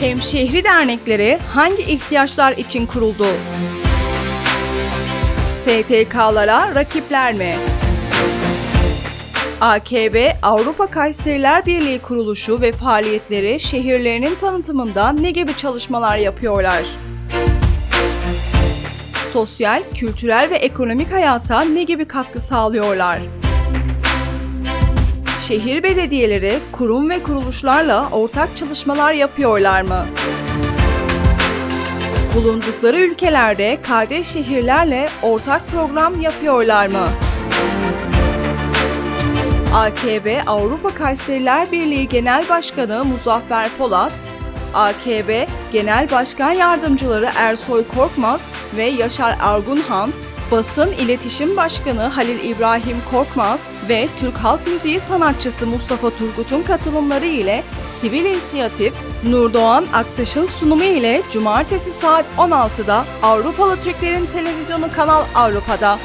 Hemşehri dernekleri hangi ihtiyaçlar için kuruldu? STK'lara rakipler mi? AKB Avrupa Kayseriler Birliği kuruluşu ve faaliyetleri şehirlerinin tanıtımında ne gibi çalışmalar yapıyorlar? Sosyal, kültürel ve ekonomik hayata ne gibi katkı sağlıyorlar? Şehir belediyeleri kurum ve kuruluşlarla ortak çalışmalar yapıyorlar mı? Bulundukları ülkelerde kardeş şehirlerle ortak program yapıyorlar mı? AKB Avrupa Kayseriler Birliği Genel Başkanı Muzaffer Polat, AKB Genel Başkan Yardımcıları Ersoy Korkmaz ve Yaşar Argunhan, Basın İletişim Başkanı Halil İbrahim Korkmaz ve Türk Halk Müziği sanatçısı Mustafa Turgut'un katılımları ile Sivil İnisiyatif Nurdoğan Aktaş'ın sunumu ile Cumartesi saat 16'da Avrupalı Türklerin Televizyonu Kanal Avrupa'da